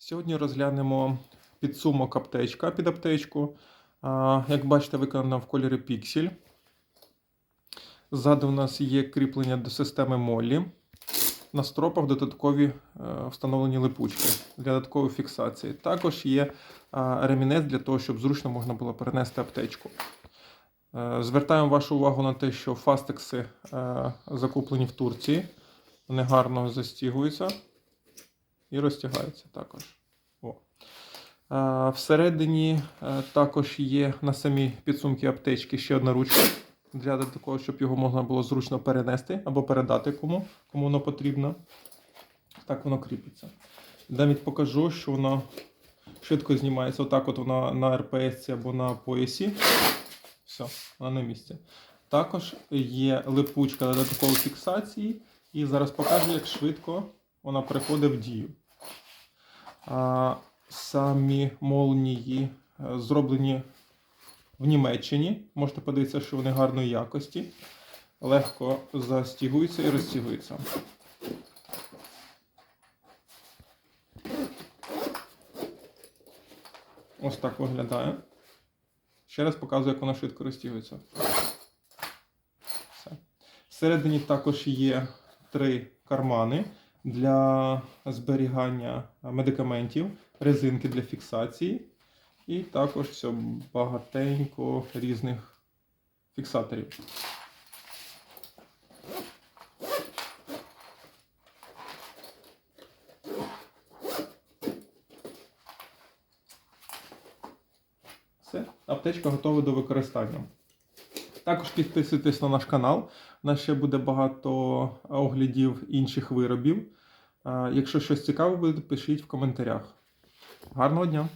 Сьогодні розглянемо підсумок аптечка під аптечку. Як бачите, виконана в кольорі піксель. Ззаду у нас є кріплення до системи Моллі. На стропах додаткові е, встановлені липучки для додаткової фіксації. Також є а, ремінець для того, щоб зручно можна було перенести аптечку. Е, Звертаємо вашу увагу на те, що фастекси е, закуплені в Турції. Вони гарно застігуються і розтягаються також. О. Всередині е, також є на самій підсумки аптечки ще одна ручка для того, щоб його можна було зручно перенести або передати кому, кому воно потрібно. Так воно кріпиться. Навіть покажу, що воно швидко знімається. Отак от вона на РПС або на поясі. Все, вона на місці. Також є липучка додаткової фіксації. І зараз покажу, як швидко вона приходить в дію. Самі молнії е, зроблені в Німеччині. Можете подивитися, що вони гарної якості. Легко застігуються і розтягуються. Ось так виглядає. Ще раз показую, як вона швидко розтягується. Все. Всередині також є три кармани для зберігання медикаментів, резинки для фіксації, і також все багатенько різних фіксаторів. Все, аптечка готова до використання. Також підписуйтесь на наш канал. У нас ще буде багато оглядів інших виробів. Якщо щось цікаве буде, пишіть в коментарях. Гарного дня!